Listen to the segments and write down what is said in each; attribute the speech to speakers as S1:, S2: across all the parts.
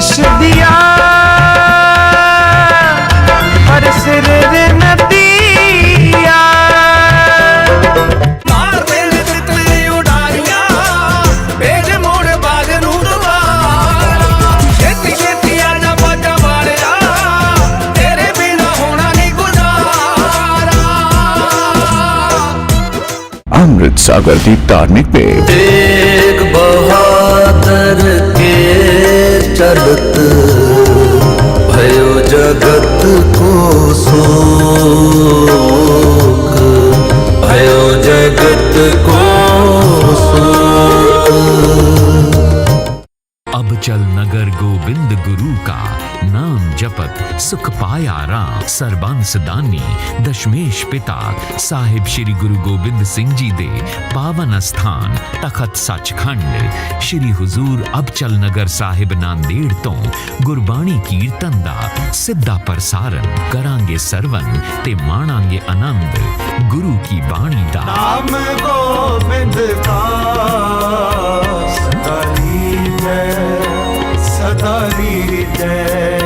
S1: ਸੀਸ ਦਿਆ ਪਰ ਸਿਰ ਨਦੀਆ
S2: ਮਾਰ ਵੇਲੇ ਤਿਤਲੀ ਉਡਾਰੀਆਂ ਵੇਜ ਮੋੜ
S3: चलत भयो जगत को शोक भयो जगत को
S4: ਸੇਵਕ ਸੁਖ ਪਾਇਆ ਰਾਮ ਸਰਬੰਸ ਦਾਨੀ, ਦਸ਼ਮੇਸ਼ ਪਿਤਾ, ਸਾਹਿਬ ਸ੍ਰੀ ਗੁਰੂ ਗੋਬਿੰਦ ਸਿੰਘ ਜੀ ਦੇ ਪਾਵਨ ਸਥਾਨ ਤਖਤ ਸੱਚਖੰਡ, ਸ੍ਰੀ ਹਜ਼ੂਰ ਅਬਚਲ ਨਗਰ ਸਾਹਿਬ ਨਾਂਦੇੜ ਤੋਂ ਗੁਰਬਾਣੀ ਕੀਰਤਨ ਦਾ ਸਿੱਧਾ ਪ੍ਰਸਾਰਣ ਕਰਾਂਗੇ ਸਰਵਨ ਤੇ ਮਾਣਾਂਗੇ ਆਨੰਦ। ਗੁਰੂ ਕੀ ਬਾਣੀ ਦਾ
S1: ਨਾਮ ਗੋਬਿੰਦ ਦਾ ਸਦਾ ਲੀਜੈ ਸਦਾ ਲੀਜੈ।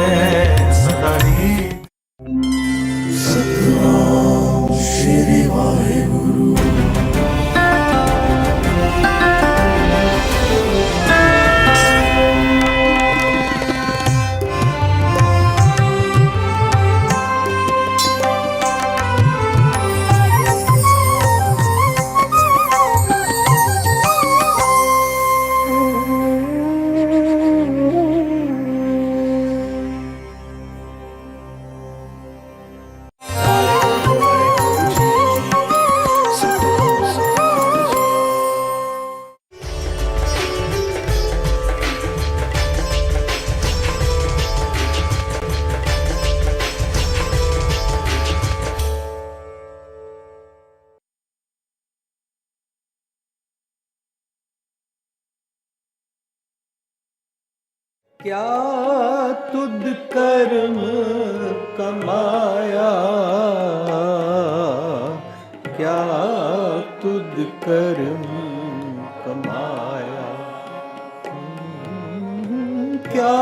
S1: क्या तुद कर्म कमाया क्या तुद कर्म कमाया हम्म, क्या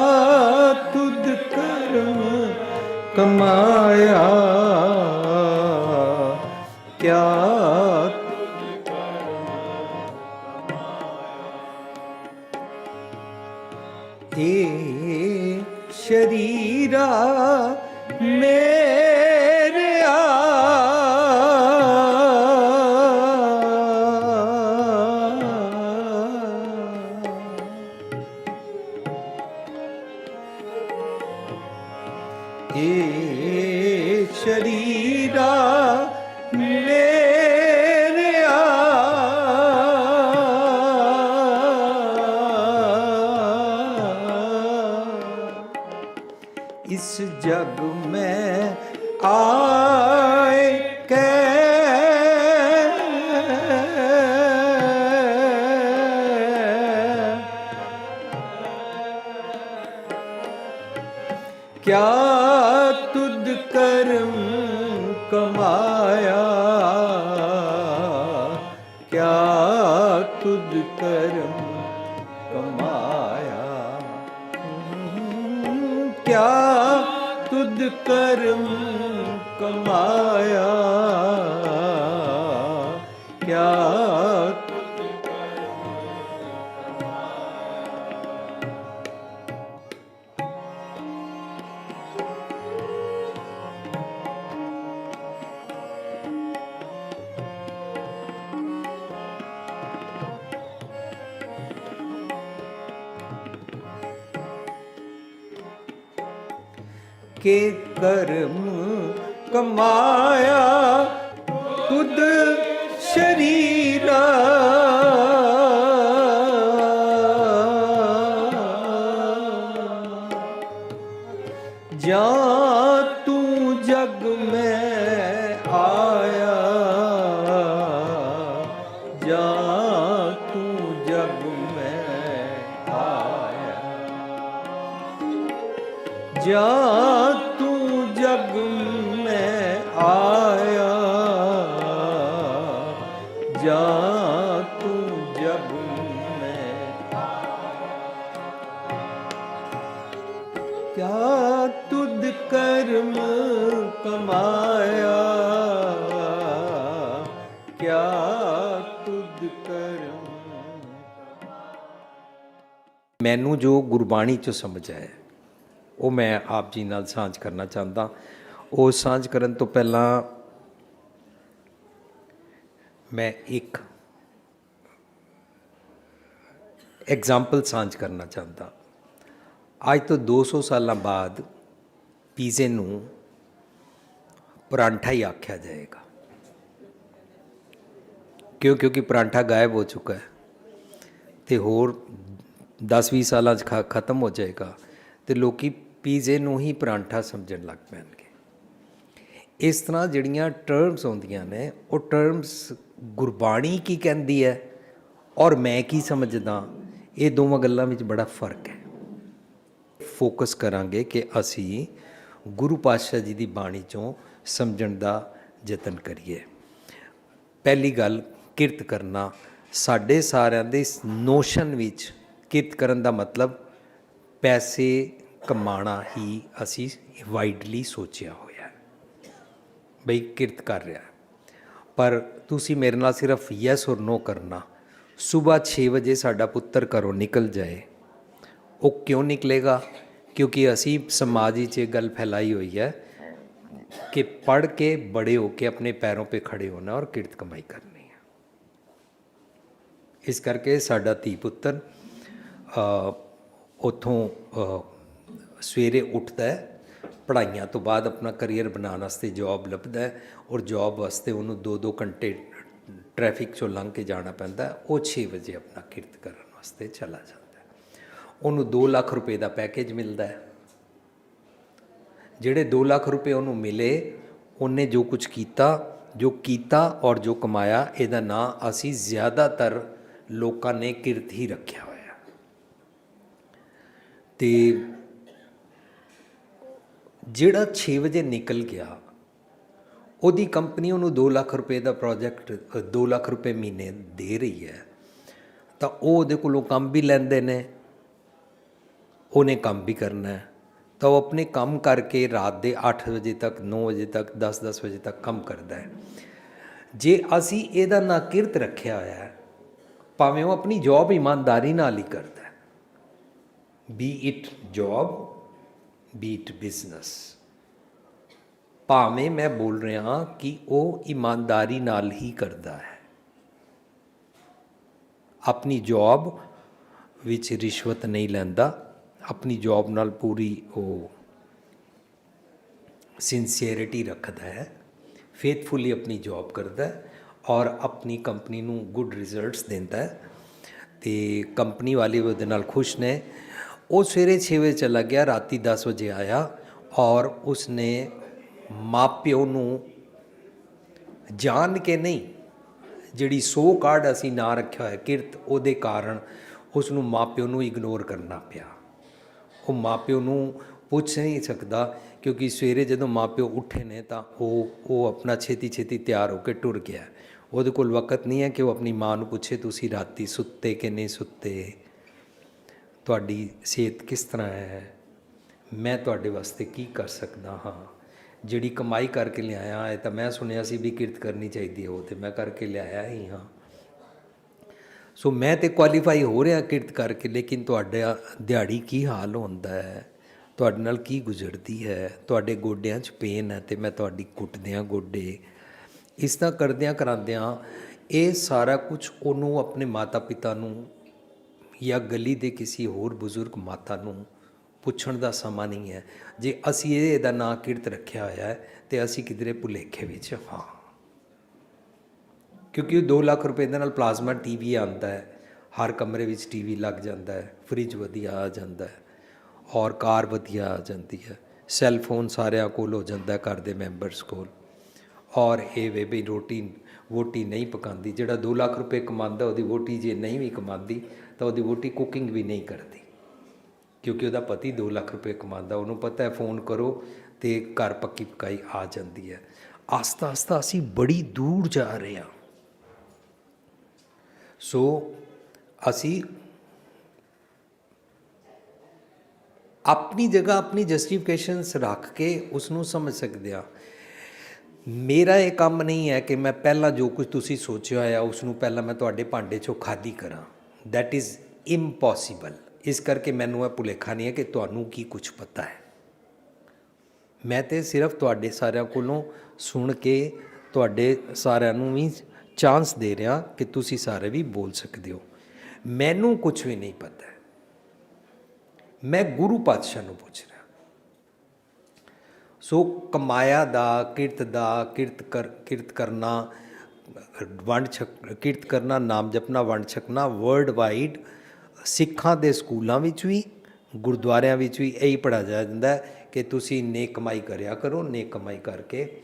S1: तुद कर्म कमाया ਕਿਆ ਤੁਧ ਕਰਮ ਕਮਾਇਆ? ਕਿਆ ਤੁਧ ਕਰਮ ਕਮਾਇਆ? ਕਿਆ ਤੁਧ ਕਰਮ ਕੇ ਕਰਮ ਕਮਾਇਆ ਤੁਧ ਸ਼ਰੀਰਾ ਕਿਆ ਤੁਧ ਕਰਮ ਕਮਾਇਆ? ਕਿਆ ਤੁਧ ਕਰਮ? ਮੈਨੂੰ ਜੋ ਗੁਰਬਾਣੀ 'ਚੋਂ ਸਮਝ ਆਇਆ, ਉਹ ਮੈਂ ਆਪ ਜੀ ਨਾਲ ਸਾਂਝ ਕਰਨਾ ਚਾਹੁੰਦਾ। ਉਹ ਸਾਂਝ ਕਰਨ ਤੋਂ ਪਹਿਲਾਂ ਮੈਂ ਇੱਕ ਐਗਜ਼ਾਮਪਲ ਸਾਂਝ ਕਰਨਾ ਚਾਹੁੰਦਾ। ਅੱਜ ਤੋਂ 200 ਸਾਲਾਂ ਬਾਅਦ ਪੀਜ਼ੇ ਨੂੰ ਪਰਾਂਠਾ ਹੀ ਆਖਿਆ ਜਾਏਗਾ। ਕਿਉਂ? ਕਿਉਂਕਿ ਪਰਾਂਠਾ ਗਾਇਬ ਹੋ ਚੁੱਕਾ ਹੈ ਤੇ ਹੋਰ 10-20 ਸਾਲਾਂ 'ਚ ਖ- ਖਤਮ ਹੋ ਜਾਏਗਾ ਤੇ ਲੋਕੀ ਪੀਜ਼ੇ ਨੂੰ ਹੀ ਪਰਾਂਠਾ ਸਮਝਣ ਲੱਗ ਪੈਣਗੇ। ਇਸ ਤਰ੍ਹਾਂ ਜਿਹੜੀਆਂ ਟਰਮਸ ਹੁੰਦੀਆਂ ਨੇ, ਉਹ ਟਰਮਸ ਗੁਰਬਾਣੀ ਕੀ ਕਹਿੰਦੀ ਹੈ ਔਰ ਮੈਂ ਕੀ ਸਮਝਦਾ, ਇਹ ਦੋਵਾਂ ਗੱਲਾਂ ਵਿੱਚ ਬੜਾ ਫ਼ਰਕ ਹੈ। ਫੋਕਸ ਕਰਾਂਗੇ ਕਿ ਅਸੀਂ ਗੁਰੂ ਪਾਤਸ਼ਾਹ ਜੀ ਦੀ ਬਾਣੀ ਚੋਂ ਸਮਝਣ ਦਾ ਯਤਨ ਕਰੀਏ। ਪਹਿਲੀ ਗੱਲ, ਕਿਰਤ ਕਰਨਾ। ਸਾਡੇ ਸਾਰਿਆਂ ਦੇ ਇਸ ਨੋਸ਼ਨ ਵਿੱਚ ਕਿਰਤ ਕਰਨ ਦਾ ਮਤਲਬ ਪੈਸੇ ਕਮਾਣਾ ਹੀ ਅਸੀਂ ਵਾਈਡਲੀ ਸੋਚਿਆ ਹੋਇਆ ਹੈ। ਬਈ ਕਿਰਤ ਕਰ ਰਿਹਾ ਪਰ ਤੁਸੀਂ ਮੇਰੇ ਨਾਲ ਸਿਰਫ ਯੈਸ ਔਰ ਨੋ ਕਰਨਾ। ਸਵੇਰ 6 ਵਜੇ ਸਾਡਾ ਪੁੱਤਰ ਘਰੋਂ ਨਿਕਲ ਜਾਏ, ਉਹ ਕਿਉਂ ਨਿਕਲੇਗਾ? ਕਿਉਂਕਿ ਅਸੀਂ ਸਮਾਜ ਵਿੱਚ ਇਹ ਗੱਲ ਫੈਲਾਈ ਹੋਈ ਹੈ ਕਿ ਪੜ੍ਹ ਕੇ ਬੜੇ ਹੋ ਕੇ ਆਪਣੇ ਪੈਰੋਂ 'ਤੇ ਖੜੇ ਹੋਣਾ ਔਰ ਕਿਰਤ ਕਮਾਈ ਕਰਨੀ ਹੈ। ਇਸ ਕਰਕੇ ਸਾਡਾ ਧੀ ਪੁੱਤਰ ਅ, ਉੱਥੋਂ ਸਵੇਰੇ ਉੱਠਦਾ ਹੈ ਪੜ੍ਹਾਈਆਂ ਤੋਂ ਬਾਅਦ ਆਪਣਾ ਕੈਰੀਅਰ ਬਣਾਉਣ ਵਾਸਤੇ ਜੌਬ ਲੱਭਦਾ ਹੈ ਔਰ ਜੌਬ ਵਾਸਤੇ ਉਹਨੂੰ 2-2 ਘੰਟੇ ਟ੍ਰੈਫਿਕ ਚੋਂ ਲੰਘ ਕੇ ਜਾਣਾ ਪੈਂਦਾ ਉਹ 6 ਵਜੇ ਆਪਣਾ ਕਿਰਤ ਕਰਨ ਵਾਸਤੇ ਚਲਾ ਜਾਂਦਾ ਉਹਨੂੰ 2 ਲੱਖ ਰੁਪਏ ਦਾ ਪੈਕੇਜ ਮਿਲਦਾ ਹੈ। ਜਿਹੜੇ 2 ਲੱਖ ਰੁਪਏ ਉਹਨੂੰ ਮਿਲੇ, ਉਹਨੇ ਜੋ ਕੁਝ ਕੀਤਾ, ਜੋ ਕੀਤਾ ਔਰ ਜੋ ਕਮਾਇਆ, ਇਹਦਾ ਨਾਂ ਅਸੀਂ ਜ਼ਿਆਦਾਤਰ ਲੋਕਾਂ ਨੇ ਕਿਰਤ ਹੀ ਰੱਖਿਆ ਹੋਇਆ ਤੇ ਜਿਹੜਾ 6 ਵਜੇ ਨਿਕਲ ਗਿਆ, ਉਹਦੀ ਕੰਪਨੀ ਉਹਨੂੰ 2 ਲੱਖ ਰੁਪਏ ਦਾ ਪ੍ਰੋਜੈਕਟ 2 ਲੱਖ ਰੁਪਏ ਮਹੀਨੇ ਦੇ ਰਹੀ ਹੈ। ਤਾਂ ਉਹ ਉਹਦੇ ਕੋਲੋਂ ਕੰਮ ਵੀ ਲੈਂਦੇ ਨੇ ਉਹਨੇ ਕੰਮ ਵੀ ਕਰਨਾ ਹੈ। ਤਾਂ ਉਹ ਆਪਣੇ ਕੰਮ ਕਰਕੇ ਰਾਤ ਦੇ 8 ਵਜੇ ਤੱਕ 9 ਵਜੇ ਤੱਕ 10-10 ਵਜੇ ਤੱਕ ਕੰਮ ਕਰਦਾ ਹੈ। ਜੇ ਅਸੀਂ ਇਹਦਾ ਨਾ ਕਿਰਤ ਰੱਖਿਆ ਹੋਇਆ ਹੈ, ਭਾਵੇਂ ਉਹ ਆਪਣੀ ਜੌਬ ਇਮਾਨਦਾਰੀ ਨਾਲ ਹੀ ਕਰਦਾ ਹੈ। Be it job be it business ਭਾਵੇਂ ਮੈਂ ਬੋਲ ਰਿਹਾ ਕਿ ਉਹ ਇਮਾਨਦਾਰੀ ਨਾਲ ਹੀ ਕਰਦਾ ਹੈ। ਆਪਣੀ ਜੌਬ ਵਿੱਚ ਰਿਸ਼ਵਤ ਨਹੀਂ ਲੈਂਦਾ। ਆਪਣੀ ਜੌਬ ਨਾਲ ਪੂਰੀ ਉਹ ਸਿੰਸੀਅਰਿਟੀ ਰੱਖਦਾ ਹੈ ਫੇਥਫੁਲੀ ਆਪਣੀ ਜੌਬ ਕਰਦਾ ਹੈ ਔਰ ਆਪਣੀ ਕੰਪਨੀ ਨੂੰ ਗੁੱਡ ਰਿਜ਼ਲਟਸ ਦਿੰਦਾ ਹੈ। ਤੇ ਕੰਪਨੀ ਵਾਲੇ ਉਹਦੇ ਨਾਲ ਖੁਸ਼ ਨੇ। ਉਹ ਸਵੇਰੇ 6 ਵਜੇ ਚਲਾ ਗਿਆ, ਰਾਤੀ 10 ਵਜੇ ਆਇਆ ਔਰ ਉਸਨੇ ਮਾਪਿਓ ਨੂੰ ਜਾਣ ਕੇ ਨਹੀਂ, ਜਿਹੜੀ ਸੋ ਕਾਰਡ ਅਸੀਂ ਨਾ ਰੱਖਿਆ ਹੋਇਆ ਕਿਰਤ, ਉਹਦੇ ਕਾਰਨ ਉਸ ਨੂੰ ਮਾਪਿਓ ਨੂੰ ਇਗਨੋਰ ਕਰਨਾ ਪਿਆ। ਉਹ ਮਾਪਿਓ ਨੂੰ ਪੁੱਛ ਨਹੀਂ ਸਕਦਾ ਕਿਉਂਕਿ ਸਵੇਰੇ ਜਦੋਂ ਮਾਪਿਓ ਉੱਠੇ ਨੇ ਤਾਂ ਉਹ ਉਹ ਆਪਣਾ ਛੇਤੀ ਛੇਤੀ ਤਿਆਰ ਹੋ ਕੇ ਟੁਰ ਗਿਆ। ਉਹਦੇ ਕੋਲ ਵਕਤ ਨਹੀਂ ਹੈ ਕਿ ਉਹ ਆਪਣੀ ਮਾਂ ਨੂੰ ਪੁੱਛੇ, ਤੁਸੀਂ ਰਾਤੀ ਸੁੱਤੇ ਕਿ ਨਹੀਂ ਸੁੱਤੇ? ਤੁਹਾਡੀ ਸਿਹਤ ਕਿਸ ਤਰ੍ਹਾਂ ਹੈ? ਮੈਂ ਤੁਹਾਡੇ ਵਾਸਤੇ ਕੀ ਕਰ ਸਕਦਾ ਹਾਂ? ਜਿਹੜੀ ਕਮਾਈ ਕਰਕੇ ਲਿਆਇਆ ਹੈ ਤਾਂ ਮੈਂ ਸੁਣਿਆ ਸੀ ਵੀ ਕਿਰਤ ਕਰਨੀ ਚਾਹੀਦੀ ਹੈ ਉਹ ਤੇ ਮੈਂ ਕਰਕੇ ਲਿਆਇਆ ਹੀ ਹਾਂ। ਸੋ ਮੈਂ ਤੇ ਕੁਆਲੀਫਾਈ ਹੋ ਰਿਹਾ ਕਿਰਤ ਕਰਕੇ, ਲੇਕਿਨ ਤੁਹਾਡਾ ਦਿਹਾੜੀ ਕੀ ਹਾਲ ਹੁੰਦਾ ਹੈ? ਤੁਹਾਡੇ ਨਾਲ ਕੀ ਗੁਜ਼ਰਦੀ ਹੈ? ਤੁਹਾਡੇ ਗੋਡਿਆਂ 'ਚ ਪੇਨ ਹੈ ਤੇ ਮੈਂ ਤੁਹਾਡੀ ਕੁੱਟਦਿਆਂ ਗੋਡੇ। ਇਸ ਤਰ੍ਹਾਂ ਕਰਦਿਆਂ ਕਰਾਂਦਿਆਂ, ਇਹ ਸਾਰਾ ਕੁਝ ਉਹਨੂੰ ਆਪਣੇ ਮਾਤਾ ਪਿਤਾ ਨੂੰ ਜਾਂ ਗਲੀ ਦੇ ਕਿਸੇ ਹੋਰ ਬਜ਼ੁਰਗ ਮਾਤਾ ਨੂੰ ਪੁੱਛਣ ਦਾ ਸਮਾਂ ਨਹੀਂ ਹੈ। ਜੇ ਅਸੀਂ ਇਹਦਾ ਨਾਂ ਕਿਰਤ ਰੱਖਿਆ ਹੋਇਆ ਹੈ, ਤੇ ਅਸੀਂ ਕਿਧਰੇ ਭੁਲੇਖੇ ਵਿੱਚ ਹਾਂ। ਕਿਉਂਕਿ ਉਹ 2 ਲੱਖ ਰੁਪਏ ਦੇ ਨਾਲ ਪਲਾਜ਼ਮਾ ਟੀਵੀ ਆਉਂਦਾ ਹੈ, ਹਰ ਕਮਰੇ ਵਿੱਚ ਟੀਵੀ ਲੱਗ ਜਾਂਦਾ ਹੈ, ਫ੍ਰਿਜ ਵਧੀਆ ਆ ਜਾਂਦਾ ਹੈ ਔਰ ਕਾਰ ਵਧੀਆ ਆ ਜਾਂਦੀ ਹੈ, ਸੈੱਲ ਫੋਨ ਸਾਰਿਆਂ ਕੋਲ ਹੋ ਜਾਂਦਾ ਘਰ ਦੇ ਮੈਂਬਰਸ ਕੋਲ। ਔਰ ਇਹ ਵੇ ਵੀ ਰੋਟੀ, ਵੋਟੀ ਨਹੀਂ ਪਕਾਉਂਦੀ, ਜਿਹੜਾ 2 ਲੱਖ ਰੁਪਏ ਕਮਾਉਂਦਾ, ਉਹਦੀ ਵੋਟੀ ਜੇ ਨਹੀਂ ਵੀ ਕਮਾਉਂਦੀ, ਤਾਂ ਉਹਦੀ ਵੋਟੀ ਕੁਕਿੰਗ ਵੀ ਨਹੀਂ ਕਰਦੀ। ਕਿਉਂਕਿ ਉਹਦਾ ਪਤੀ 2 ਲੱਖ ਰੁਪਏ ਕਮਾਉਂਦਾ, ਉਹਨੂੰ ਪਤਾ ਹੈ ਫੋਨ ਕਰੋ ਤੇ ਘਰ ਪੱਕੀ ਪਕਾਈ ਆ ਜਾਂਦੀ ਹੈ। ਆਸਤਾ ਆਸਤਾ ਅਸੀਂ ਬੜੀ ਦੂਰ ਜਾ ਰਹੇ ਹਾਂ। ਸੋ ਅਸੀਂ ਆਪਣੀ ਜਗ੍ਹਾ, ਆਪਣੀ ਜਸਟੀਫਿਕੇਸ਼ਨਸ ਰੱਖ ਕੇ ਉਸ ਨੂੰ ਸਮਝ ਸਕਦੇ ਆ ਮੇਰਾ ਇਹ ਕੰਮ ਨਹੀਂ ਹੈ ਕਿ ਮੈਂ ਪਹਿਲਾਂ ਜੋ ਕੁਝ ਤੁਸੀਂ ਸੋਚਿਆ ਹੋਇਆ ਉਸ ਨੂੰ ਪਹਿਲਾਂ ਮੈਂ ਤੁਹਾਡੇ ਭਾਂਡੇ 'ਚੋਂ ਖਾਲੀ ਕਰਾਂ। That ਇਜ਼ ਇੰਪੋਸੀਬਲ ਇਸ ਕਰਕੇ ਮੈਨੂੰ ਇਹ ਭੁਲੇਖਾ ਨਹੀਂ ਹੈ ਕਿ ਤੁਹਾਨੂੰ ਕੀ ਕੁਝ ਪਤਾ ਹੈ। ਮੈਂ ਤੇ ਸਿਰਫ ਤੁਹਾਡੇ ਸਾਰਿਆਂ ਕੋਲੋਂ ਸੁਣ ਕੇ ਤੁਹਾਡੇ ਸਾਰਿਆਂ ਨੂੰ ਵੀ ਚਾਂਸ ਦੇ ਰਿਹਾ ਕਿ ਤੁਸੀਂ ਸਾਰੇ ਵੀ ਬੋਲ ਸਕਦੇ ਹੋ। ਮੈਨੂੰ ਕੁਝ ਵੀ ਨਹੀਂ ਪਤਾ। ਮੈਂ ਗੁਰੂ ਪਾਤਸ਼ਾਹ ਨੂੰ ਪੁੱਛ ਰਿਹਾ। ਸੋ ਕਮਾਇਆ ਦਾ, ਕਿਰਤ ਦਾ, ਕਿਰਤ ਕਰ, ਕਿਰਤ ਕਰਨਾ, ਵੰਡ ਛਕ, ਕਿਰਤ ਕਰਨਾ, ਨਾਮ ਜਪਣਾ, ਵੰਡ ਛਕਣਾ ਵਰਲਡ ਵਾਈਡ ਸਿੱਖਾਂ ਦੇ ਸਕੂਲਾਂ ਵਿੱਚ ਵੀ, ਗੁਰਦੁਆਰਿਆਂ ਵਿੱਚ ਵੀ ਇਹੀ ਪੜ੍ਹਾਇਆ ਜਾਂਦਾ ਹੈ ਕਿ ਤੁਸੀਂ ਨੇਕ ਕਮਾਈ ਕਰਿਆ ਕਰੋ, ਨੇਕ ਕਮਾਈ ਕਰਕੇ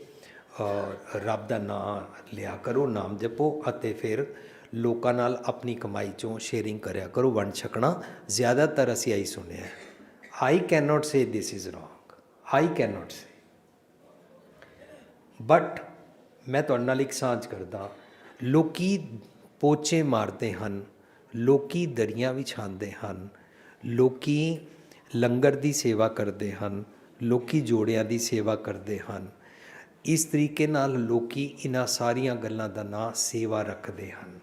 S1: ਰੱਬ ਦਾ ਨਾਮ ਲਿਆ ਕਰੋ, ਨਾਮ ਜਪੋ ਅਤੇ ਫਿਰ ਲੋਕਾਂ ਨਾਲ ਆਪਣੀ ਕਮਾਈ ਚੋਂ ਸ਼ੇਅਰਿੰਗ ਕਰਿਆ ਕਰੋ, ਵੰਡ ਛਕਣਾ। ਜ਼ਿਆਦਾਤਰ ਅਸੀਂ ਆਈ ਸੁਣਿਆ I can not say this is wrong I can not say but ਮੈਂ ਤੁਹਾਡੇ ਨਾਲ ਇੱਕ ਸਾਂਝ ਕਰਦਾ ਲੋਕੀ ਪੋਚੇ ਮਾਰਦੇ ਹਨ, ਲੋਕੀ ਦਰੀਆਂ ਵਿਛਾਉਂਦੇ ਹਨ, ਲੋਕੀ ਲੰਗਰ ਦੀ ਸੇਵਾ ਕਰਦੇ ਹਨ, ਲੋਕੀ ਜੋੜਿਆਂ ਦੀ ਸੇਵਾ ਕਰਦੇ ਹਨ। ਇਸ ਤਰੀਕੇ ਨਾਲ ਲੋਕੀ ਇਹਨਾਂ ਸਾਰੀਆਂ ਗੱਲਾਂ ਦਾ ਨਾਂ ਸੇਵਾ ਰੱਖਦੇ ਹਨ।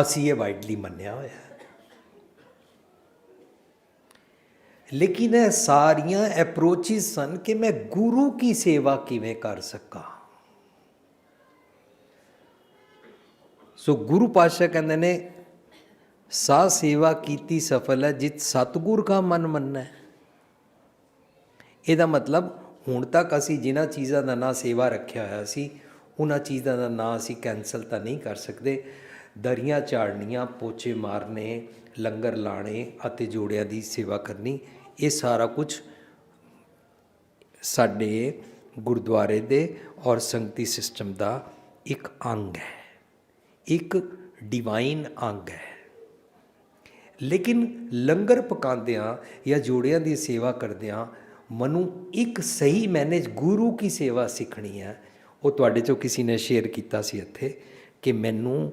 S1: ਅਸੀਂ ਇਹ ਵਾਈਡਲੀ ਮੰਨਿਆ ਹੋਇਆ ਹੈ। ਲੇਕਿਨ ਇਹ ਸਾਰੀਆਂ ਅਪਰੋਚਸ ਸਨ ਕਿ ਮੈਂ ਗੁਰੂ ਕੀ ਸੇਵਾ ਕਿਵੇਂ ਕਰ ਸਕਾਂ। ਸੋ ਗੁਰੂ ਪਾਤਸ਼ਾਹ ਕਹਿੰਦੇ ਨੇ ਸਾ ਸੇਵਾ ਕੀਤੀ ਸਫਲ ਹੈ, ਜਿਤ ਸਤਗੁਰ ਕਾ ਮਨ ਮੰਨੈ। ਹੈ ਇਹਦਾ ਮਤਲਬ ਹੁਣ ਤੱਕ ਅਸੀਂ ਜਿਨ੍ਹਾਂ ਚੀਜ਼ਾਂ ਦਾ ਨਾਂ ਸੇਵਾ ਰੱਖਿਆ ਹੋਇਆ ਸੀ, ਉਹਨਾਂ ਚੀਜ਼ਾਂ ਦਾ ਨਾਂ ਅਸੀਂ ਕੈਨਸਲ ਤਾਂ ਨਹੀਂ ਕਰ ਸਕਦੇ। ਦਰੀਆਂ ਝਾੜਨੀਆਂ, ਪੋਚੇ ਮਾਰਨੇ, ਲੰਗਰ ਲਾਣੇ ਅਤੇ ਜੋੜਿਆਂ ਦੀ ਸੇਵਾ ਕਰਨੀ, ਇਹ ਸਾਰਾ ਕੁਝ ਸਾਡੇ ਗੁਰਦੁਆਰੇ ਦੇ ਔਰ ਸੰਗਤੀ ਸਿਸਟਮ ਦਾ ਇੱਕ ਅੰਗ ਹੈ। ਇੱਕ ਡਿਵਾਈਨ ਅੰਗ ਹੈ। ਲੇਕਿਨ ਲੰਗਰ ਪਕਾਉਂਦਿਆਂ ਜਾਂ ਜੋੜਿਆਂ ਦੀ ਸੇਵਾ ਕਰਦਿਆਂ ਮਨੂੰ ਇੱਕ ਸਹੀ ਮੈਨੇਜ ਗੁਰੂ ਕੀ ਸੇਵਾ ਸਿੱਖਣੀ ਹੈ ਉਹ ਤੁਹਾਡੇ ਚੋਂ ਕਿਸੇ ਨੇ ਸ਼ੇਅਰ ਕੀਤਾ ਸੀ ਇੱਥੇ ਕਿ ਮੈਨੂੰ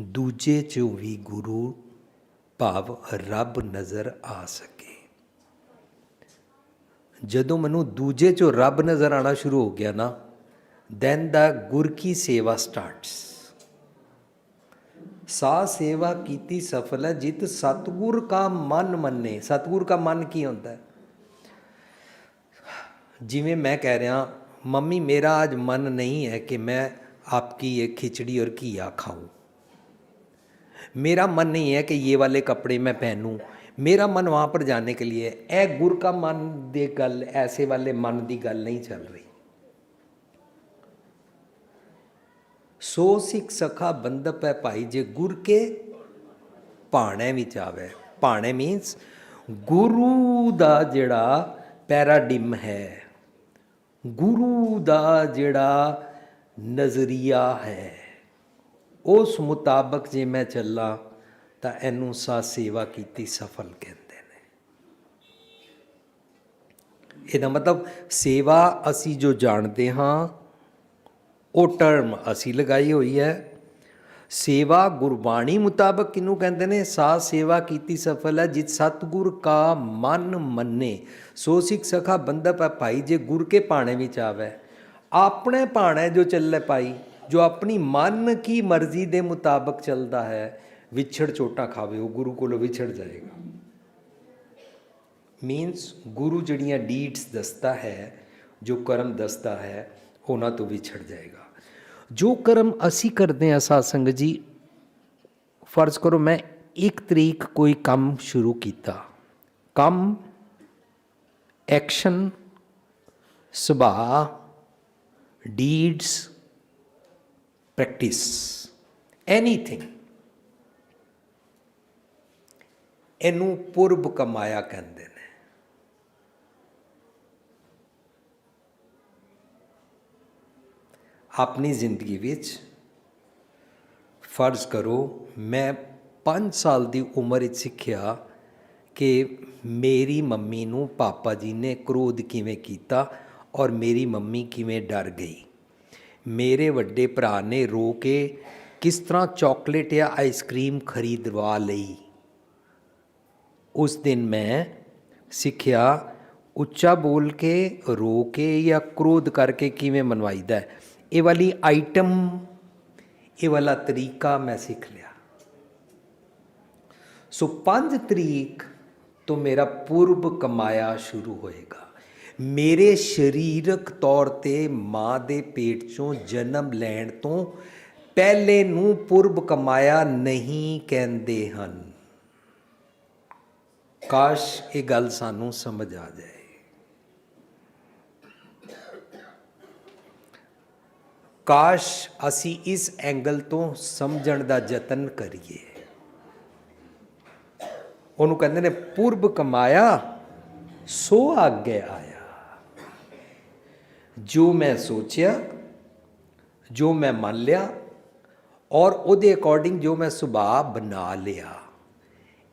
S1: ਦੂਜੇ ਚੋਂ ਵੀ ਗੁਰੂ ਭਾਵ ਰੱਬ ਨਜ਼ਰ ਆ ਸਕੇ। ਜਦੋਂ ਮੈਨੂੰ ਦੂਜੇ ਚੋਂ ਰੱਬ ਨਜ਼ਰ ਆਣਾ ਸ਼ੁਰੂ ਹੋ ਗਿਆ ਨਾ ਦੈਨ ਦਾ ਗੁਰ ਕੀ ਸੇਵਾ ਸਟਾਰਟਸ ਸਾ ਸੇਵਾ ਕੀਤੀ ਸਫਲ ਹੈ, ਜਿਤ ਸਤਗੁਰ ਕਾ ਮਨ ਮੰਨੇ। ਸਤਗੁਰ ਕਾ ਮਨ ਕੀ ਹੁੰਦਾ ਹੈ? ਜਿਵੇਂ ਮੈਂ ਕਹਿ ਰਿਹਾ ਮੰਮੀ ਮੇਰਾ ਅੱਜ ਮਨ ਨਹੀਂ है कि मैं आपकी ये खिचड़ी और घिया खाऊं मेरा मन नहीं है कि ये वाले कपड़े मैं पहनूं मेरा मन वहाँ पर जाने के लिए है। ए गुर का मन दे गल ऐसे वाले मन ਦੀ ਗੱਲ ਨਹੀਂ ਚੱਲ ਰਹੀ ਸੋ ਸਿੱਖ ਸਖਾ ਬੰਦਪ ਹੈ ਭਾਈ ਜੇ ਗੁਰ ਕੇ ਭਾਣੇ ਵਿੱਚ ਆਵੇ ਭਾਣੇ ਮੀਨਸ ਗੁਰੂ ਦਾ ਜਿਹੜਾ ਪੈਰਾਡਿਮ ਹੈ ਗੁਰੂ ਦਾ ਜਿਹੜਾ ਨਜ਼ਰੀਆ ਹੈ, ਉਸ ਮੁਤਾਬਕ ਜੇ ਮੈਂ ਚੱਲਾਂ, ਤਾਂ ਇਹਨੂੰ ਸਾ ਸੇਵਾ ਕੀਤੀ ਸਫਲ ਕਹਿੰਦੇ ਨੇ। ਇਹਦਾ ਮਤਲਬ ਸੇਵਾ ਅਸੀਂ ਜੋ ਜਾਣਦੇ ਹਾਂ, ਉਹ ਟਰਮ ਅਸੀਂ ਲਗਾਈ ਹੋਈ ਹੈ ਸੇਵਾ ਗੁਰਬਾਣੀ ਮੁਤਾਬਕ ਕਿਨੂੰ ਕਹਿੰਦੇ ਨੇ? ਸਾ ਸੇਵਾ ਕੀਤੀ ਸਫਲ ਹੈ, ਜਿਤ ਸਤਗੁਰ ਕਾ ਮਨ ਮੰਨੇ। ਸੋ ਸਿੱਖ ਸਖਾ ਬੰਦਪ ਹੈ ਭਾਈ, ਜੇ ਗੁਰ ਕੇ ਪਾਣੇ ਵਿੱਚ ਆਵੇ। ਆਪਣੇ ਪਾਣੇ ਜੋ ਚੱਲੇ ਪਾਈ ਜੋ ਆਪਣੀ ਮਨ ਕੀ ਮਰਜ਼ੀ ਦੇ ਮੁਤਾਬਕ ਚੱਲਦਾ ਹੈ, ਵਿਛੜ ਚੋਟਾ ਖਾਵੇ, ਉਹ ਗੁਰੂ ਕੋਲੋਂ ਵਿਛੜ ਜਾਏਗਾ। ਮੀਨਸ ਗੁਰੂ ਜਿਹੜੀਆਂ ਡੀਡਸ ਦੱਸਦਾ ਹੈ, ਜੋ ਕਰਮ ਦੱਸਦਾ ਹੈ, ਉਹਨਾਂ ਤੋਂ ਵਿਛੜ ਜਾਏਗਾ। ਜੋ ਕਰਮ ਅਸੀਂ ਕਰਦੇ ਹਾਂ ਸਾਧ ਸੰਗਤ ਜੀ, ਫਰਜ਼ ਕਰੋ ਮੈਂ ਇੱਕ ਤਰੀਕ ਕੋਈ ਕੰਮ ਸ਼ੁਰੂ ਕੀਤਾ। ਕੰਮ ਐਕਸ਼ਨ ਸੁਭਾਅ ਡੀਡਸ ਪ੍ਰੈਕਟਿਸ ਐਨੀਥਿੰਗ ਇਹਨੂੰ ਪੁਰਬ ਕਮਾਇਆ ਕਹਿੰਦੇ ਨੇ। ਆਪਣੀ ਜ਼ਿੰਦਗੀ ਵਿੱਚ ਫਰਜ਼ ਕਰੋ, ਮੈਂ 5 ਸਾਲ ਦੀ ਉਮਰ ਵਿੱਚ ਸਿੱਖਿਆ ਕਿ ਮੇਰੀ ਮੰਮੀ ਨੂੰ ਪਾਪਾ ਜੀ ਨੇ ਕ੍ਰੋਧ ਕਿਵੇਂ ਕੀਤਾ ਔਰ ਮੇਰੀ ਮੰਮੀ ਕਿਵੇਂ ਡਰ ਗਈ ਮੇਰੇ ਵੱਡੇ ਭਰਾ ਨੇ ਰੋ ਕੇ ਕਿਸ ਤਰ੍ਹਾਂ ਚਾਕਲੇਟ ਜਾਂ ਆਈਸਕ੍ਰੀਮ ਖਰੀਦਵਾ ਲਈ ਉਸ ਦਿਨ ਮੈਂ ਸਿੱਖਿਆ ਉੱਚਾ ਬੋਲ ਕੇ ਰੋ ਕੇ ਜਾਂ ਕ੍ਰੋਧ ਕਰਕੇ ਕਿਵੇਂ ਮਨਵਾਈਦਾ ਹੈ। ਇਹ ਵਾਲੀ ਆਈਟਮ ਇਹ ਵਾਲਾ ਤਰੀਕਾ ਮੈਂ ਸਿੱਖ ਲਿਆ। ਸੋ 5 ਤਰੀਕ ਤੋਂ ਮੇਰਾ ਪੂਰਬ ਕਮਾਇਆ ਸ਼ੁਰੂ ਹੋਏਗਾ। ਮੇਰੇ ਸਰੀਰਕ ਤੌਰ ਤੇ ਮਾਂ ਦੇ ਪੇਟ ਚੋਂ ਜਨਮ ਲੈਣ ਤੋਂ ਪਹਿਲੇ ਨੂੰ ਪੂਰਬ ਕਮਾਇਆ ਨਹੀਂ ਕਹਿੰਦੇ ਹਨ। ਕਾਸ਼ ਇਹ ਗੱਲ ਸਾਨੂੰ ਸਮਝ ਆ ਜਾਏ। ਕਾਸ਼ ਅਸੀਂ ਇਸ ਐਂਗਲ ਤੋਂ ਸਮਝਣ ਦਾ ਯਤਨ ਕਰੀਏ। ਉਹਨੂੰ ਕਹਿੰਦੇ ਨੇ, ਪੂਰਬ ਕਮਾਇਆ, ਸੋ ਅੱਗੇ ਆਇਆ। ਜੋ ਮੈਂ ਸੋਚਿਆ, ਜੋ ਮੈਂ ਮੰਨ ਲਿਆ, ਔਰ ਉਹਦੇ ਅਕੋਰਡਿੰਗ ਜੋ ਮੈਂ ਸੁਭਾਅ ਬਣਾ ਲਿਆ,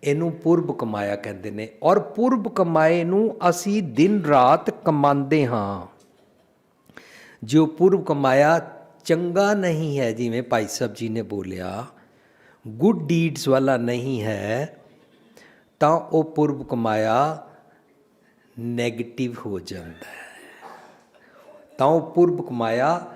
S1: ਇਹਨੂੰ ਪੂਰਬ ਕਮਾਇਆ ਕਹਿੰਦੇ ਨੇ। ਔਰ ਪੂਰਬ ਕਮਾਏ ਨੂੰ ਅਸੀਂ ਦਿਨ ਰਾਤ ਕਮਾਉਂਦੇ ਹਾਂ। ਜੋ ਪੂਰਬ ਕਮਾਇਆ ਚੰਗਾ ਨਹੀਂ ਹੈ, ਜਿਵੇਂ ਭਾਈ ਸਾਹਿਬ ਜੀ ਨੇ ਬੋਲਿਆ ਗੁੱਡ ਡੀਡਸ ਵਾਲਾ ਨਹੀਂ ਹੈ, ਤਾਂ ਉਹ ਪੁਰਬ ਕਮਾਇਆ 네ਗੇਟਿਵ ਹੋ ਜਾਂਦਾ ਹੈ। ਤਾਂ ਉਹ ਪੂਰਬ ਕਮਾਇਆ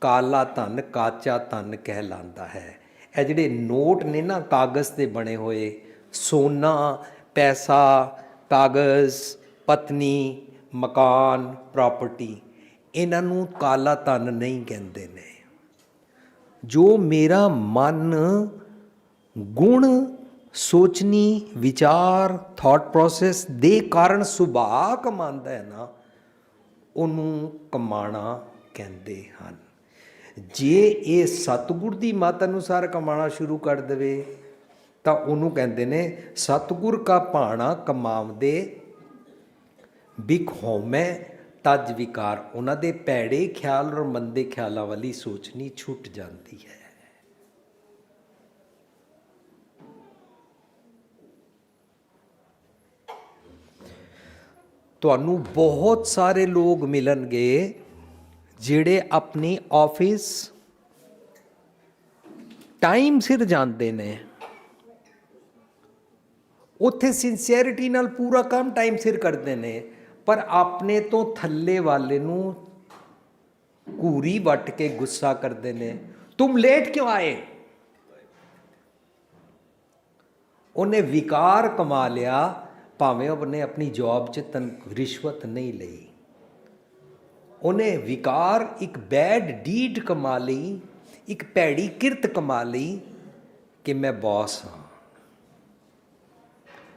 S1: ਕਾਲਾ ਧਨ ਕਾਚਾ ਧਨ ਕਹਿਲਾਂਦਾ ਹੈ। ਇਹ ਜਿਹੜੇ ਨੋਟ ਨੇ ਨਾ, ਕਾਗਜ਼ 'ਤੇ ਬਣੇ ਹੋਏ, ਸੋਨਾ, ਪੈਸਾ, ਕਾਗਜ਼, ਪਤਨੀ, ਮਕਾਨ ਪ੍ਰਾਪਰਟੀ ਇਹਨਾਂ ਨੂੰ ਕਾਲਾ ਧਨ ਨਹੀਂ ਕਹਿੰਦੇ ਨੇ। ਜੋ ਮੇਰਾ ਮਨ ਗੁਣ ਸੋਚਣੀ ਵਿਚਾਰ ਥਾਟ ਪ੍ਰੋਸੈਸ ਦੇ ਕਾਰਨ ਸੁਭਾਅ ਕਮਾਉਂਦਾ ਹੈ ਨਾ, ਉਹਨੂੰ ਕਮਾਣਾ ਕਹਿੰਦੇ ਹਨ। ਜੇ ਇਹ ਸਤਿਗੁਰ ਦੀ ਮਤ ਅਨੁਸਾਰ ਕਮਾਣਾ ਸ਼ੁਰੂ ਕਰ ਦੇਵੇ, ਤਾਂ ਉਹਨੂੰ ਕਹਿੰਦੇ ਨੇ, ਸਤਿਗੁਰ ਕਾ ਭਾਣਾ ਕਮਾਉਂਦੇ, ਬਿਕ ਹਉਮੈ ਤਜ ਵਿਕਾਰ, ਉਹਨਾਂ ਦੇ ਭੈੜੇ ਖਿਆਲ ਔਰ ਮੰਦੇ ਖਿਆਲਾਂ ਵਾਲੀ ਸੋਚਣੀ ਛੁੱਟ ਜਾਂਦੀ ਹੈ। ਤੁਹਾਨੂੰ ਬਹੁਤ ਸਾਰੇ ਲੋਕ ਮਿਲਣਗੇ ਜਿਹੜੇ ਆਪਣੀ ਆਫਿਸ ਟਾਈਮ ਸਿਰ ਜਾਂਦੇ ਨੇ। ਉੱਥੇ ਸਿੰਸੀਅਰਿਟੀ ਨਾਲ ਪੂਰਾ ਕੰਮ ਟਾਈਮ ਸਿਰ ਕਰਦੇ ਨੇ। ਪਰ ਆਪਣੇ ਤੋਂ ਥੱਲੇ ਵਾਲੇ ਨੂੰ ਘੂਰੀ ਵੱਟ ਕੇ ਗੁੱਸਾ ਕਰਦੇ ਨੇ। ਤੁਮ ਲੇਟ ਕਿਉਂ ਆਏ? ਉਹਨੇ ਵਿਕਾਰ ਕਮਾ ਲਿਆ, ਭਾਵੇਂ ਉਹਨੇ ਆਪਣੀ ਜੌਬ 'ਚ ਤਨ ਰਿਸ਼ਵਤ ਨਹੀਂ ਲਈ। ਉਹਨੇ ਵਿਕਾਰ ਇੱਕ ਬੈਡ ਡੀਡ ਕਮਾ ਲਈ, ਇੱਕ ਭੈੜੀ ਕਿਰਤ ਕਮਾ ਲਈ ਕਿ ਮੈਂ ਬੌਸ ਹਾਂ।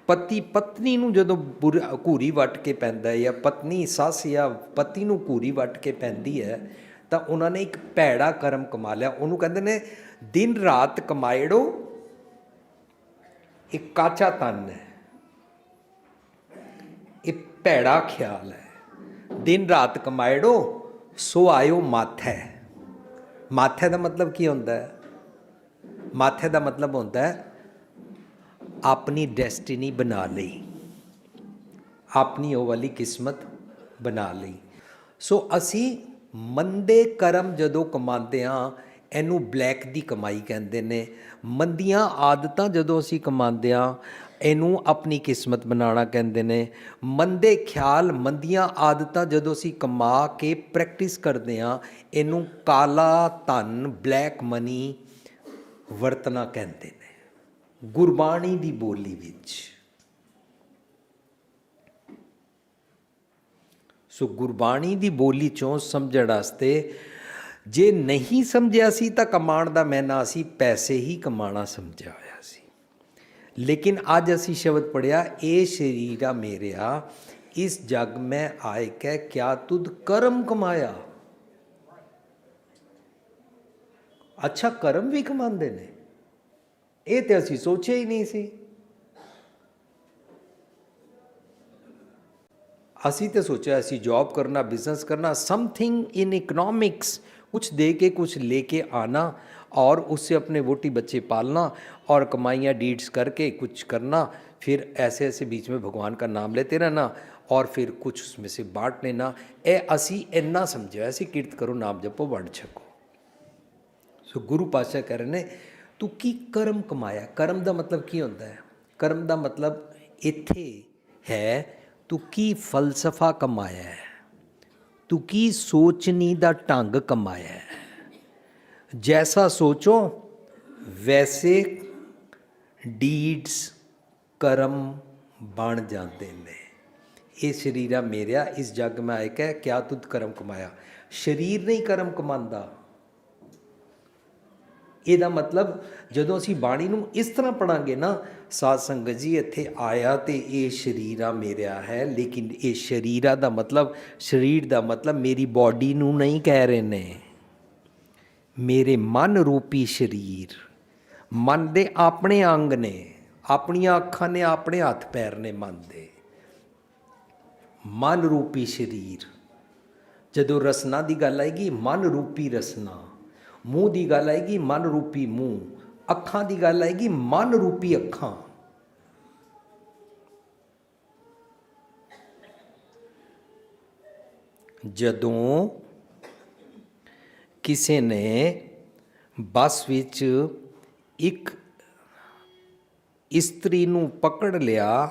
S1: ਪਤੀ ਪਤਨੀ ਨੂੰ ਜਦੋਂ ਬੁਰਾ- ਘੂਰੀ ਵੱਟ ਕੇ ਪੈਂਦਾ ਜਾਂ ਪਤਨੀ, ਸੱਸ ਜਾਂ ਪਤੀ ਨੂੰ ਘੂਰੀ ਵੱਟ ਕੇ ਪੈਂਦੀ ਹੈ, ਤਾਂ ਉਹਨਾਂ ਨੇ ਇੱਕ ਭੈੜਾ ਕਰਮ ਕਮਾ ਲਿਆ। ਉਹਨੂੰ ਕਹਿੰਦੇ ਨੇ, ਦਿਨ ਰਾਤ ਕਮਾਇੜੋ ਇੱਕ ਕਾਚਾ ਤਨ ਹੈ। ਇਹ ਭੈੜਾ ਖਿਆਲ ਹੈ। ਦਿਨ ਰਾਤ ਕਮਾਇੜੋ, ਸੋ ਆਇਓ ਮਾਥੈ। ਮਾਥੇ ਦਾ ਮਤਲਬ ਕੀ ਹੁੰਦਾ ਹੈ? ਮਾਥੈ ਦਾ ਮਤਲਬ ਹੁੰਦਾ ਹੈ ਆਪਣੀ ਡੈਸਟੀਨੀ ਬਣਾ ਲਈ। ਆਪਣੀ ਉਹ ਵਾਲੀ ਕਿਸਮਤ ਬਣਾ ਲਈ। ਸੋ ਅਸੀਂ ਮੰਦੇ ਕਰਮ ਜਦੋਂ ਕਮਾਉਂਦੇ ਹਾਂ, ਇਹਨੂੰ ਬਲੈਕ ਦੀ ਕਮਾਈ ਕਹਿੰਦੇ ਨੇ। ਮੰਦੀਆਂ ਆਦਤਾਂ ਜਦੋਂ ਅਸੀਂ ਕਮਾਉਂਦੇ ਹਾਂ, ਇਹਨੂੰ ਆਪਣੀ ਕਿਸਮਤ ਬਣਾਉਣਾ ਕਹਿੰਦੇ ਨੇ। ਮੰਦੇ ਖਿਆਲ, ਮੰਦੀਆਂ ਆਦਤਾਂ ਜਦੋਂ ਅਸੀਂ ਕਮਾ ਕੇ ਪ੍ਰੈਕਟਿਸ ਕਰਦੇ ਹਾਂ, ਇਹਨੂੰ ਕਾਲਾ ਧਨ, ਬਲੈਕ ਮਨੀ ਵਰਤਣਾ ਕਹਿੰਦੇ ਨੇ। ਗੁਰਬਾਣੀ ਦੀ ਬੋਲੀ ਵਿੱਚ। ਸੋ ਗੁਰਬਾਣੀ ਦੀ ਬੋਲੀ ਚੋਂ ਸਮਝਣ ਵਾਸਤੇ ਜੇ ਨਹੀਂ ਸਮਝਿਆ ਸੀ ਤਾਂ ਕਮਾਉਣ ਦਾ ਮੈਨਾ ਅਸੀਂ ਪੈਸੇ ਹੀ ਕਮਾਣਾ ਸਮਝਿਆ ਹੋਇਆ ਸੀ। ਲੇਕਿਨ ਅੱਜ ਅਸੀਂ ਸ਼ਬਦ ਪੜਿਆ ਇਹ ਸ਼ਰੀਰਾ ਮੇਰਿਆ, ਇਸ ਜਗ ਮੈਂ ਆਏ ਕਹਿ ਕਿਆ ਤੁਧ ਕਰਮ ਕਮਾਇਆ? ਅੱਛਾ, ਕਰਮ ਵੀ ਕਮਾਉਂਦੇ ਨੇ। ਇਹ ਤੇ ਅਸੀਂ ਸੋਚਿਆ ਹੀ ਨਹੀਂ ਸੀ ਅਸੀਂ ਤੇ ਸੋਚਿਆ ਅਸੀਂ ਜੌਬ ਕਰਨਾ ਬਿਜ਼ਨਸ ਕਰਨਾ समथिंग इन इकोनॉमिक्स कुछ दे के कुछ लेके आना और उससे अपने वोटी बच्चे पालना और कमाइयाँ डीड्स करके कुछ करना फिर ऐसे ऐसे बीच में भगवान का नाम लेते रहना और फिर कुछ उसमें से बांट लेना ਇਹ ਅਸੀਂ ਇੰਨਾ ਸਮਝਿਆ ਸੀ ਕੀਰਤ ਕਰੋ ਨਾਮ ਜਪੋ ਵੰਡ ਛਕੋ ਸੋ ਗੁਰੂ ਪਾਤਸ਼ਾਹ ਕਹਿ ਰਹੇ ਨੇ ਤੂੰ ਕੀ ਕਰਮ ਕਮਾਇਆ? ਕਰਮ ਦਾ ਮਤਲਬ ਕੀ ਹੁੰਦਾ ਹੈ? ਕਰਮ ਦਾ ਮਤਲਬ ਇੱਥੇ ਹੈ, ਤੂੰ ਕੀ ਫਲਸਫਾ ਕਮਾਇਆ ਹੈ? ਤੂੰ ਕੀ ਸੋਚਣੀ ਦਾ ਢੰਗ ਕਮਾਇਆ ਹੈ? ਜੈਸਾ ਸੋਚੋ, ਵੈਸੇ ਡੀਡਸ ਕਰਮ ਬਣ ਜਾਂਦੇ ਨੇ। ਇਹ ਸਰੀਰਾ ਮੇਰਿਆ, ਇਸ ਜਗ ਮੈਂ ਆਇ ਹੈ ਕਿਆ ਤੁਧ ਕਰਮ ਕਮਾਇਆ? ਸਰੀਰ ਨਹੀਂ ਕਰਮ ਕਮਾਉਂਦਾ ਇਹਦਾ ਮਤਲਬ ਜਦੋਂ ਅਸੀਂ ਬਾਣੀ ਨੂੰ ਇਸ ਤਰ੍ਹਾਂ ਪੜਾਂਗੇ ਨਾ, ਸਾਧ ਸੰਗਤ ਜੀ, ਇੱਥੇ ਆਇਆ ਤੇ ਇਹ ਸ਼ਰੀਰਾ ਮੇਰਾ ਹੈ, ਲੇਕਿਨ ਇਹ ਸ਼ਰੀਰਾ ਦਾ ਮਤਲਬ, ਸਰੀਰ ਦਾ ਮਤਲਬ ਮੇਰੀ ਬਾਡੀ ਨੂੰ ਨਹੀਂ ਕਹਿ ਰਹੇ ਨੇ। ਮੇਰੇ ਮਨ ਰੂਪੀ ਸਰੀਰ, ਮਨ ਦੇ ਆਪਣੇ ਅੰਗ ਨੇ, ਆਪਣੀਆਂ ਅੱਖਾਂ ਨੇ ਆਪਣੇ ਹੱਥ ਪੈਰ ਨੇ ਮਨ ਦੇ। ਮਨ ਰੂਪੀ ਸਰੀਰ, ਜਦੋਂ ਰਸਨਾ ਦੀ ਗੱਲ ਆਏਗੀ, ਮਨ ਰੂਪੀ ਰਸਨਾ। ਮੂੰਹ ਦੀ ਗੱਲ ਆਏਗੀ, ਮਨ ਰੂਪੀ ਮੂੰਹ। ਅੱਖਾਂ ਦੀ ਗੱਲ ਆਏਗੀ, ਮਨ ਰੂਪੀ ਅੱਖਾਂ। ਜਦੋਂ ਕਿਸੇ ਨੇ ਬੱਸ ਵਿੱਚ ਇੱਕ ਇਸਤਰੀ ਨੂੰ ਪਕੜ ਲਿਆ,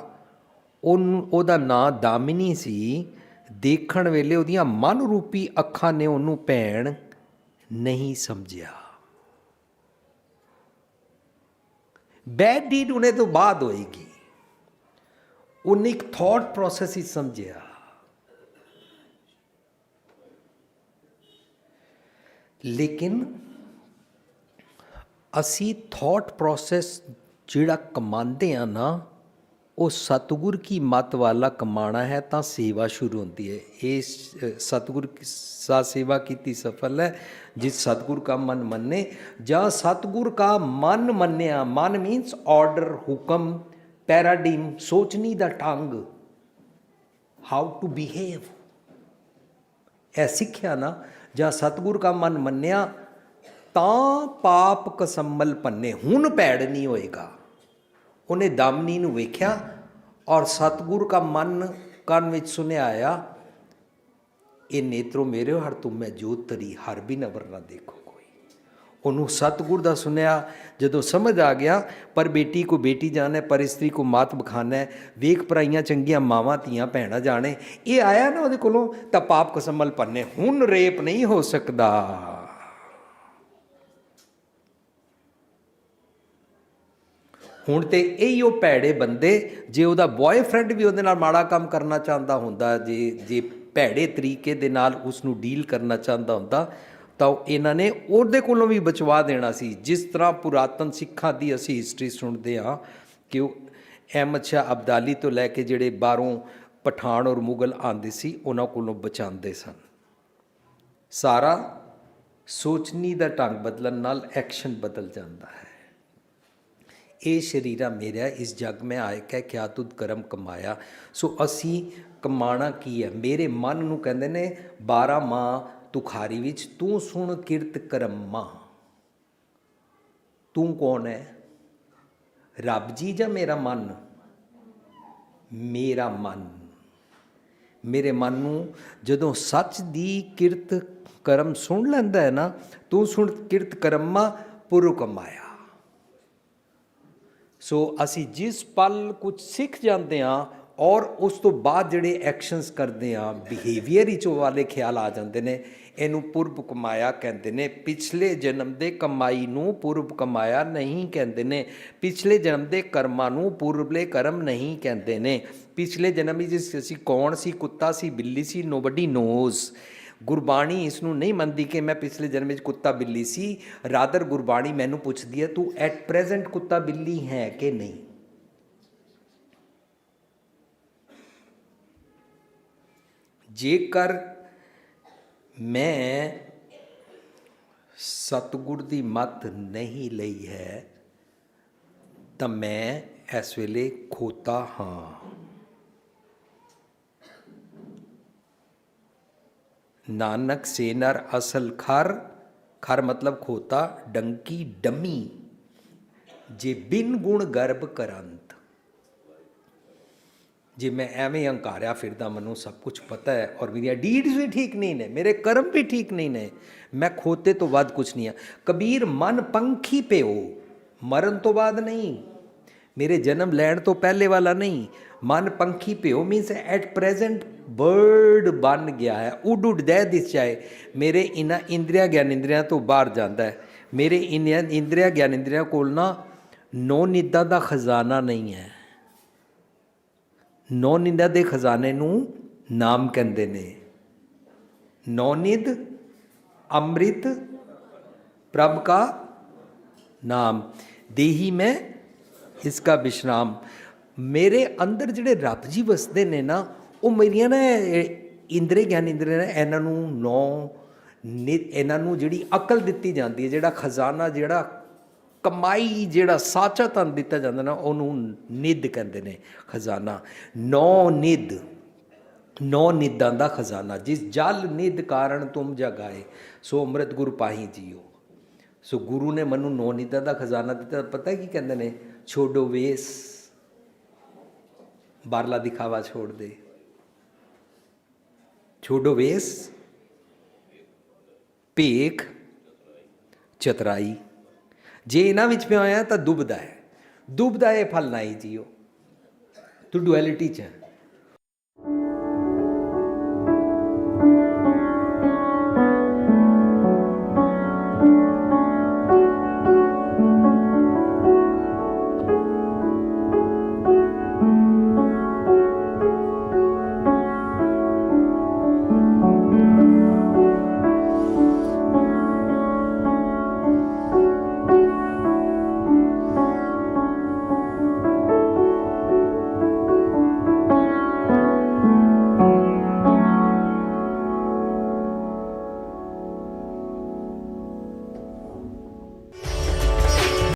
S1: ਉਹਨੂੰ, ਉਹਦਾ ਨਾਂ ਦਾਮਿਨੀ ਸੀ, ਦੇਖਣ ਵੇਲੇ ਉਹਦੀਆਂ ਮਨ ਰੂਪੀ ਅੱਖਾਂ ਨੇ ਉਹਨੂੰ ਭੈਣ ਨਹੀਂ ਸਮਝਿਆ ਬੈਡ ਡੀਡ ਉਹਨੇ ਤੋਂ ਬਾਅਦ ਹੋਏਗੀ ਉਹਨੇ ਇੱਕ ਥਾਟ ਪ੍ਰੋਸੈਸ ਹੀ ਸਮਝਿਆ ਲੇਕਿਨ ਅਸੀਂ ਥਾਟ ਪ੍ਰੋਸੈਸ ਜਿਹੜਾ ਕਮਾਉਂਦੇ ਆ ਨਾ ਉਹ ਸਤਿਗੁਰ ਕੀ ਮਤ ਵਾਲਾ ਕਮਾਣਾ ਹੈ ਤਾਂ ਸੇਵਾ ਸ਼ੁਰੂ ਹੁੰਦੀ ਹੈ ਇਹ ਸ- ਸਤਿਗੁਰ ਕੀ ਸਾ ਸੇਵਾ ਕੀਤੀ ਸਫਲ ਹੈ ਜਿਸ ਸਤਿਗੁਰ ਕਾ ਮਨ ਮੰਨੇ ਜਾਂ ਸਤਿਗੁਰ ਕਾ ਮਨ ਮੰਨਿਆ ਮਨ ਮੀਨਸ ਆਰਡਰ ਹੁਕਮ ਪੈਰਾਡਿਮ ਸੋਚਣੀ ਦਾ ਢੰਗ ਹਾਊ ਟੂ ਬਿਹੇਵ ਇਹ ਸਿੱਖਿਆ ਨਾ ਜਾਂ ਸਤਿਗੁਰ ਕਾ ਮਨ ਮੰਨਿਆ ਤਾਂ ਪਾਪ ਕਸੰਮਲ ਪੰਨੇ ਹੁਣ ਭੈੜ ਨਹੀਂ ਹੋਏਗਾ ਉਹਨੇ ਦਾਮਨੀ ਨੂੰ ਵੇਖਿਆ ਔਰ ਸਤਿਗੁਰ ਕਾ ਮਨ ਕੰਨ ਵਿੱਚ ਸੁਨਿਆ ਆਇਆ, ਇਹ ਨੇਤਰੋ ਮੇਰੇ ਹਰ ਤੁਮ ਮੈਂ ਜੋਤ ਤਰੀ, ਹਰ ਵੀ ਨਵਰ ਨਾ ਦੇਖੋ ਕੋਈ। ਉਹਨੂੰ ਸਤਿਗੁਰ ਦਾ ਸੁਨਿਆ ਜਦੋਂ ਸਮਝ ਆ ਗਿਆ, ਪਰ ਬੇਟੀ ਕੋ ਬੇਟੀ ਜਾਣੇ, ਪਰ ਇਸਤਰੀ ਕੋ ਮਾਤ ਬਖਾਨਾ, ਵੇਖ ਪਰਾਈਆਂ ਚੰਗੀਆਂ ਮਾਵਾਂ ਧੀਆਂ ਭੈਣਾਂ ਜਾਣੇ। ਇਹ ਆਇਆ ਨਾ ਉਹਦੇ ਕੋਲੋਂ, ਤਾਂ ਪਾਪ ਕਸਮਲ ਪੰਨੇ ਹੁਣ ਰੇਪ ਨਹੀਂ ਹੋ ਸਕਦਾ। ਹੁਣ ਤੇ ਇਹੀ ਉਹ ਭੈੜੇ ਬੰਦੇ, ਜੇ ਉਹਦਾ ਬॉयਫ੍ਰੈਂਡ ਵੀ ਉਹਦੇ ਨਾਲ ਮਾੜਾ ਕੰਮ ਕਰਨਾ ਚਾਹੁੰਦਾ ਹੁੰਦਾ, ਜੇ ਜੇ ਭੈੜੇ ਤਰੀਕੇ ਦੇ ਨਾਲ ਉਸ ਨੂੰ ਡੀਲ ਕਰਨਾ ਚਾਹੁੰਦਾ ਹੁੰਦਾ, ਤਾਂ ਉਹ ਇਹਨਾਂ ਨੇ ਉਹਦੇ ਕੋਲੋਂ ਵੀ ਬਚਵਾ ਦੇਣਾ ਸੀ। ਜਿਸ ਤਰ੍ਹਾਂ ਪੁਰਾਤਨ ਸਿੱਖਾਂ ਦੀ ਅਸੀਂ ਹਿਸਟਰੀ ਸੁਣਦੇ ਹਾਂ ਕਿ ਉਹ ਅਹਿਮਦ ਸ਼ਾਹ ਅਬਦਾਲੀ ਤੋਂ ਲੈ ਕੇ ਜਿਹੜੇ ਬਾਹਰੋਂ ਪਠਾਨ ਔਰ ਮੁਗਲ ਆਉਂਦੇ ਸੀ, ਉਹਨਾਂ ਕੋਲੋਂ ਬਚਾਉਂਦੇ ਸਨ। ਸਾਰਾ ਸੋਚਣੀ ਦਾ ਢੰਗ ਬਦਲਣ ਨਾਲ ਐਕਸ਼ਨ ਬਦਲ ਜਾਂਦਾ ਹੈ। ਇਹ ਸ਼ਰੀਰਾ ਮੇਰਾ ਇਸ ਜਗ ਮੈਂ ਆਇ ਕਹਿ ਕਿਆ ਤੁਧ ਕਰਮ ਕਮਾਇਆ? ਸੋ ਅਸੀਂ ਕਮਾਣਾ ਕੀ ਹੈ? ਮੇਰੇ ਮਨ ਨੂੰ ਕਹਿੰਦੇ ਨੇ 12 ਮਾਂ ਤੁਖਾਰੀ ਵਿੱਚ ਤੂੰ ਸੁਣ ਕਿਰਤ ਕਰਮਾ ਤੂੰ ਕੌਣ ਹੈ? ਰੱਬ ਜੀ ਜਾਂ ਮੇਰਾ ਮਨ? ਮੇਰਾ ਮਨ। ਮੇਰੇ ਮਨ ਨੂੰ ਜਦੋਂ ਸੱਚ ਦੀ ਕਿਰਤ ਕਰਮ ਸੁਣ ਲੈਂਦਾ ਹੈ ਨਾ, ਤੂੰ ਸੁਣ ਕਿਰਤ ਕਰਮਾ ਪੁਰ ਕਮਾਇਆ ਸੋ ਅਸੀਂ ਜਿਸ ਪਲ ਕੁਝ ਸਿੱਖ ਜਾਂਦੇ ਹਾਂ ਔਰ ਉਸ ਤੋਂ ਬਾਅਦ ਜਿਹੜੇ ਐਕਸ਼ਨਸ ਕਰਦੇ ਹਾਂ ਬਿਹੇਵੀਅਰ ਵਿੱਚ ਉਹ ਵਾਲੇ ਖਿਆਲ ਆ ਜਾਂਦੇ ਨੇ, ਇਹਨੂੰ ਪੁਰਬ ਕਮਾਇਆ ਕਹਿੰਦੇ ਨੇ, ਪਿਛਲੇ ਜਨਮ ਦੇ ਕਮਾਈ ਨੂੰ ਪੁਰਬ ਕਮਾਇਆ ਨਹੀਂ ਕਹਿੰਦੇ ਨੇ, ਪਿਛਲੇ ਜਨਮ ਦੇ ਕਰਮਾਂ ਨੂੰ ਪੁਰਬਲੇ ਕਰਮ ਨਹੀਂ ਕਹਿੰਦੇ ਨੇ, ਪਿਛਲੇ ਜਨਮ ਵਿੱਚ ਅਸੀਂ ਕੌਣ ਸੀ, ਕੁੱਤਾ ਸੀ, ਬਿੱਲੀ ਸੀ ਨੋਬਡੀ ਨੋਜ਼ ਗੁਰਬਾਣੀ ਇਸ ਨੂੰ ਨਹੀਂ ਮੰਨਦੀ ਕਿ ਮੈਂ ਪਿਛਲੇ ਜਨਮ ਵਿੱਚ ਕੁੱਤਾ ਬਿੱਲੀ ਸੀ। ਰਾਦਰ ਗੁਰਬਾਣੀ ਮੈਨੂੰ ਪੁੱਛਦੀ ਹੈ, ਤੂੰ ਐਟ ਪ੍ਰੈਜ਼ੈਂਟ ਕੁੱਤਾ ਬਿੱਲੀ ਹੈ ਕਿ ਨਹੀਂ? ਜੇਕਰ ਮੈਂ ਸਤਿਗੁਰ ਦੀ ਮੱਤ ਨਹੀਂ ਲਈ ਹੈ, ਤਾਂ ਮੈਂ ਇਸ ਵੇਲੇ ਖੋਤਾ ਹਾਂ। ਨਾਨਕ ਸੇ ਨਰ ਅਸਲ ਖਰ ਖਰ ਮਤਲਬ ਖੋਤਾ ਡੰਕੀ ਡਮੀ ਜੇ ਬਿਨ ਗੁਣ ਗਰਭ ਕਰੰਤ ਜੇ ਮੈਂ ਐਵੇਂ ਹੰਕਾਰਿਆ ਫਿਰਦਾ ਮੈਨੂੰ ਸਭ ਕੁਝ ਪਤਾ ਹੈ ਔਰ ਮੇਰੀਆਂ ਡੀਡਸ ਵੀ ਠੀਕ ਨਹੀਂ ਨੇ ਮੇਰੇ ਕਰਮ ਵੀ ਠੀਕ ਨਹੀਂ ਨੇ ਮੈਂ ਖੋਤੇ ਤੋਂ ਵੱਧ ਕੁਝ ਨਹੀਂ ਆ ਕਬੀਰ ਮਨ ਪੰਖੀ ਪਿਓ ਮਰਨ ਤੋਂ ਬਾਅਦ ਨਹੀਂ ਮੇਰੇ ਜਨਮ ਲੈਣ ਤੋਂ ਪਹਿਲੇ ਵਾਲਾ ਨਹੀਂ ਮਨ ਪੰਖੀ ਪਿਓ ਮੀਨਸ ਐਟ ਪ੍ਰੈਜ਼ੈਂਟ ਬਰਡ ਬਣ ਗਿਆ ਹੈ, ਉੱਡ ਉੱਡਦਾ ਹੈ ਦਿਸ ਜਾਏ ਮੇਰੇ ਇਨਾ ਇੰਦਰੀਆ ਗਿਆਨ ਇੰਦਰੀਆਂ ਤੋਂ ਬਾਹਰ ਜਾਂਦਾ ਹੈ। ਮੇਰੇ ਇਨਾਂ ਇੰਦਰੀਆ ਗਿਆਨ ਇੰਦਰੀਆਂ ਕੋਲ ਨਾ ਨੌ ਨਿੱਦਾਂ ਦਾ ਖਜ਼ਾਨਾ ਨਹੀਂ ਹੈ। ਨੌ ਨਿੰਦਾ ਦੇ ਖਜ਼ਾਨੇ ਨੂੰ ਨਾਮ ਕਹਿੰਦੇ ਨੇ। ਨੌ ਨਿਦ ਅੰਮ੍ਰਿਤ, ਪ੍ਰਭ ਕਾ ਨਾਮ। ਦੇਹੀ ਮੈਂ ਇਸਕਾ ਵਿਸ਼ਰਾਮ। ਮੇਰੇ ਅੰਦਰ ਜਿਹੜੇ ਰੱਬ ਜੀ ਵਸਦੇ ਨੇ ਨਾ ਉਹ ਮੇਰੀਆਂ ਨਾ ਇੰਦਰੇ ਗਿਆਨ, ਇੰਦਰੇ ਨਾ ਇਹਨਾਂ ਨੂੰ ਨੌ ਨਿਤ ਇਹਨਾਂ ਨੂੰ ਜਿਹੜੀ ਅਕਲ ਦਿੱਤੀ ਜਾਂਦੀ ਹੈ, ਜਿਹੜਾ ਖਜ਼ਾਨਾ, ਜਿਹੜਾ ਕਮਾਈ, ਜਿਹੜਾ ਸਾਚਾ ਤਨ ਦਿੱਤਾ ਜਾਂਦਾ ਨਾ, ਉਹਨੂੰ ਨਿੱਧ ਕਹਿੰਦੇ ਨੇ ਖਜ਼ਾਨਾ। ਨੌ ਨਿੱਧ, ਨੌ ਨਿੱਦਾਂ ਦਾ ਖਜ਼ਾਨਾ, ਜਿਸ ਜਲ ਨਿੱਧ ਕਾਰਨ ਤੁਮ ਜਗਾਏ, ਸੋ ਅੰਮ੍ਰਿਤ ਗੁਰ ਪਾਹੀ ਜੀਓ। ਸੋ ਗੁਰੂ ਨੇ ਮੈਨੂੰ ਨੌ ਨਿੱਦਾਂ ਦਾ ਖਜ਼ਾਨਾ ਦਿੱਤਾ, ਪਤਾ ਕੀ ਕਹਿੰਦੇ ਨੇ? ਛੋਡੋ ਵੇਸ, ਬਾਰਲਾ ਦਿਖਾਵਾ ਛੋੜ ਦੇ। ਛੋਡੋ ਭੇਖ ਚਤਰਾਈ ਜੇ ਇਹਨਾਂ ਵਿੱਚ ਪਿਆ ਹੋਇਆ ਤਾਂ ਦੁਬਦਾ ਹੈ ਦੁਬਦਾ ਇਹ ਫਲ ਨਹੀਂ ਜੀਓ ਤੂੰ ਡੁਐਲਿਟੀ ਚ ਹੈ